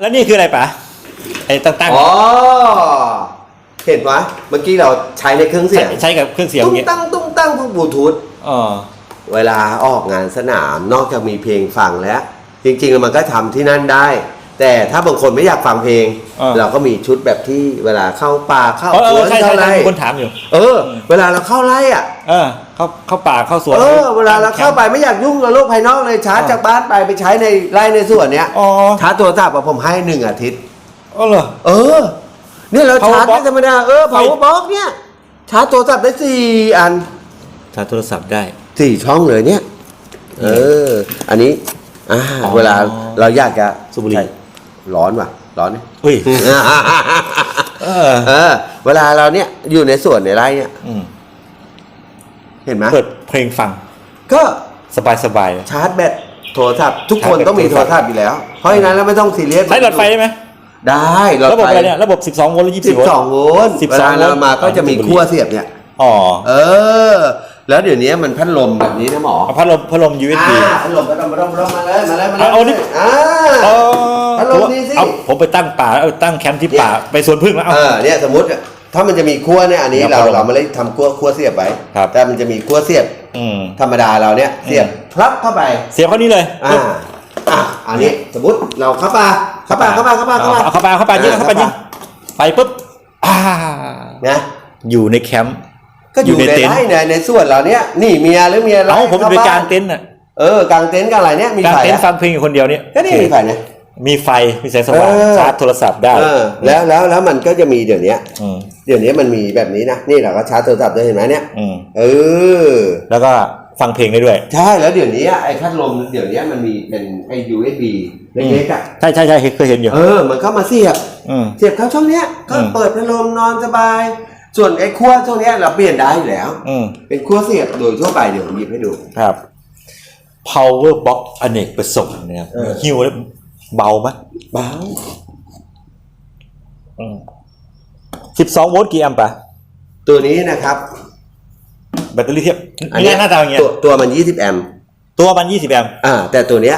แล้วนี่คืออะไรปะไอ้ตั้งตั้งอ๋อ เห็นไหมเมื่อกี้เราใช้ในเครื่องเสีใช้ยงใช้กับเครื่องเสียงตุ้องย่างเงี้ยตั้งตุ้งตั้งพวกบลูทูธอ๋อเวลาออกงานสนามนอกจากมีเพลงฟังแล้ว จริงๆแล้วมันก็ทำที่นั่นได้ แต่ถ้าบางคนไม่อยากฟังเพลง เราก็มีชุดแบบที่เวลาเข้าป่าเข้าเออเอสวอนใช่ใช่เข้าใช่ไร่มีคนถามอยู่ เออ เวลาเราเข้าไร่อะ เออ เข้าเข้าป่าเข้าสวนเออเวลาเราเข้าไปไม่อยากยุ่งกับโลกภายนอกเลยชาร์จจากบ้านไปไปใช้ในไร่ในสวนเนี้ยอ๋อชาร์จโทรศัพท์อะผมให้หนึ่งอาทิตย์อ๋อเหรอเออ เนี่ยเรา Power ชาร์จ box ไม่ธรรมดาเออ power box เนี่ยชาร์จโทรศัพท์ได้สี่อันชาร์จโทรศัพท์ได้สี่ช่องเลยเนี่ย เออ อันนี้อ่าอ๋อเวลาเราอยากจะสูบบุหรี่ใช่ร้อนว่ะ ร้อนนี่เฮ้ยเออเออเวลาเราเนี่ยอยู่ในสวนในไร่เนี่ยอืม เห็นไหมเปิดเพลงฟัง ก็สบายสบายเลยชาร์จแบตโทรศัพท์ทุกคนชาร์จแบตต้องมีโทรศัพท์อยู่แล้ว เพราะฉะนั้นเราไม่ต้องซีเรียสใช้หลอดไฟได้ไหมได้หลอดระบบไฟอะไรเนี่ยระบบ 12 โวลต์หรือสิ24บโวลสองต์โวลต์12เวลาเรามาก็จะมีโวลต์ขั้วเสียบเนี่ยอ๋อเออ แล้วเดี๋ยวนี้มันพัดลมแบบนี้นะหมอเอาพัดลมพัดลม USB อ่าพัดลมพัดลมพัดลมพัดลมมาเลยมาเลยมาเลยเอาเอานี่อ่าเออพัดลมนี่สิเอาผมไปตั้งป่าเอาตั้งแคมป์ที่ป่าไปสวนพึ่งแล้วเอาเออเนี่ยสมมติ ถ้ามันจะมีขั้วเนี่ยอันนี้ครับเราพัดลมเราไม่ได้ทำขั้วขั้วเสียบไว้ครับ แต่มันจะมีขั้วเสียบอืมธรรมดาเราเนี่ยเสียบอืมพลับเข้าไป เสียบเข้านี้เลยอ่าอะอันนี้สมมติเราเข้าป่าเข้าป่าเข้าป่าเข้าป่าเข้าป่าเอาเข้าป่าเข้าป่ายิงเข้าป่ายิงไปปุ๊บอ่านะอยู่ในแคมป์ก็อยู่อยู่ในในเต็นท์ไร่ในในส่วนเราเนี่ยนี่เมียหรือเมียเอาผมจะไปข้กางบ้นเต็นท์น่ะเออกางเต็นท์กางอะไรเนี่ยมีกางไฟเต็นท์อะฟังเพลงอยู่คนเดียวเนี่ยก็นี่มีไฟนะ มีไฟมีแสงสว่างเออ ชาร์จโทรศัพท์ได้เออแล้วแล้วแล้วมันก็จะมีเดี๋ยวนี้อืมเดี๋ยวนี้มันมีแบบนี้นะนี่เราก็ชาร์จโทรศัพท์ได้เห็นไหมเนี่ยอืมเออแล้วก็ฟังเพลงได้ด้วย ใช่แล้วเดี๋ยวนี้ไอ้พัดลมเดี๋ยวนี้มันมีเป็นไอ้ USB เล็กๆอะใช่ใช่ใช่เคยเห็นอยู่เออ มันก็มาเสียบ อืม เสียบเข้าช่องเนี้ยก็อืม เปิดพัดลมนอนสบาย ส่วนไอ้ขั้วช่วงเนี้ยเราเปลี่ยนได้อยู่แล้ว อืมเป็นขั้วเสียบโดยทั่วไปเดี๋ยวผมหยิบให้ดู ครับ power box อเนกประสงค์นะครับเออ หิวแล้ว เบาไหมเบาสิบสองโวลต์กี่แอมป์ปะตัวนี้นะครับแบตเตอรี่เทียบอันนี่เนี้ยหน้าตาอย่างเงี้ยตัวตัวมัน20แอมป์ตัวมันยี่สิบแอมป์อ่าแต่ตัวเนี้ย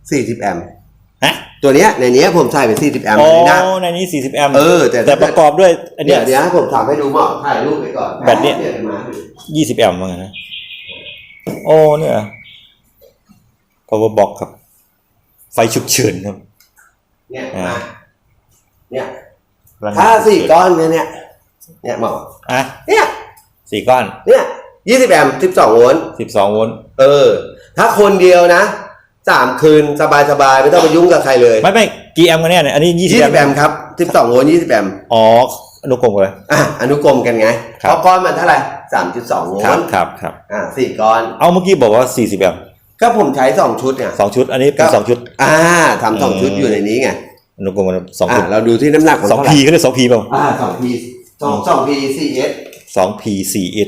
40แอมป์ฮะตัวเนี้ยในเนี้ยผมใส่ไป40แอมป์โอ้เลยนะในนี้สี่สิบแอมป์เออแต่แต่ประกอบด้วยอันเดี๋เนี้ยยวเดี๋ยวให้ผมทำให้ดูหมอถ่ายรูปไปก่อนแบตเนี่ยดี๋วมายี่สิบแอมป์ว่าไงนะโอ้เนี่ย power box ครับ ไฟฉุกเฉินครับ เนี่ยอ่ามาเนี่ยพลังงนถ้าสี่ก้อนเนี่ยเนี่ยเนี่ยหมออะเนี่ยสี่ก้อน เนี่ย20แอมป์12โวลต์สิบสองโวลต์เออ ถ้าคนเดียวนะสามคืนสบายสบายๆไม่ต้องไปยุ่งกับใครเลย ไม่ไม่กี่แอมป์กันเนี่ยเนี่ยอันนี้ยี่สิบ20แอแอมมป์ป์ครับ12โวลต์20แอมป์อ๋ออนุกรมเลยอะอนุกรมกันไงครับเพราะก้อนมันเท่าไหร่3.2โวครับลต์ครับครับอะสี่ก้อน เอาเมื่อกี้บอกว่าสี่สิบแอมป์ ก็ผมใช้สองชุดเนี่ยสองชุด อันนี้เป็นก็สองชุด อ่าทำสองชุดอืมอยู่ในนี้ไงอนุกรมมันสองอ่าชุดเราดูที่น้ำหนักมันสองเท่าไหร่พีเขาเรียกสองพีเปล่าอ่าสองพีสองสองพีสี่เอสสองพีสี่เอ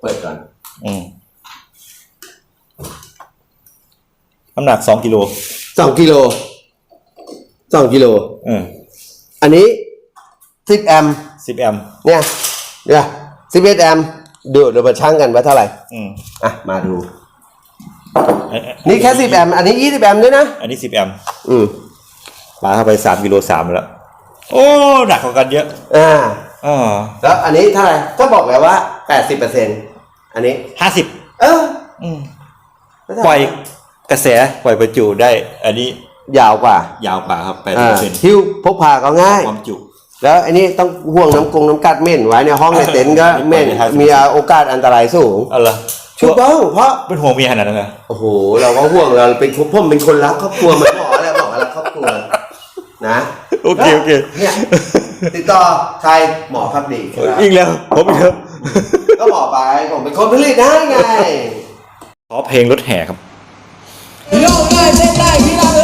เปิดก่อน อืมน้ำหนักสองกิโลสองกิโลสองกิโลอืมอันนี้สิบแอมป์สิบแอมป์เนี่ยเนี่ยสิบเอ็ดแอมป์ดูเดี๋ยวมาชั่งกันว่าเท่าไหร่ อืมอะมาดูเอ๊ะเอ๊ะ นี่แค่สิบแอมป์อันนี้ยี่สิบแอมป์ด้วยนะ อันนี้สิบแอมป์อืมปาเข้าไปสามกิโลสามแล้ว โอ้หนักกว่ากันเยอะอ่าอ๋อแล้วอันนี้เท่าไหร่ก็บอกแล้วว่าแปดสิบเปอร์เซ็นต์อันนี้ห้าสิบเอออืมแล้วเท่าปไหล่ร่อยกระแสปล่อยประจุได้ อันนี้ยาวกว่า ยาวกว่าครับแปดอ่าเปอร์เซ็นต์หิ้วพกพาก็ง่ายความจุแล้วอันนี้ต้องห่วงน้ำกงน้ำกัดเหม็นไว้ในห้องในเต็นท์ก็เหม็นไม่ได้มีโอกาสอันตรายสูงเอาละ ถูกต้องเพราะเป็นห่วงเมียขนาดนั้นเลยโอ้โห เราก็ห่วงเราเป็นคนผมเป็นคนรักครอบครัวเหมือนหมอแหละหมอรักครอบครัวนะโอเคโอเคเนี่ยติดต่อใครหมอพักดีครับอีกแล้วผมอีกแล้วก็หมอไปผมเป็นคนผลิตได้ไงขอเพลงรถแห่ครับโยกได้เต้นได้พี่น้องเอ้ย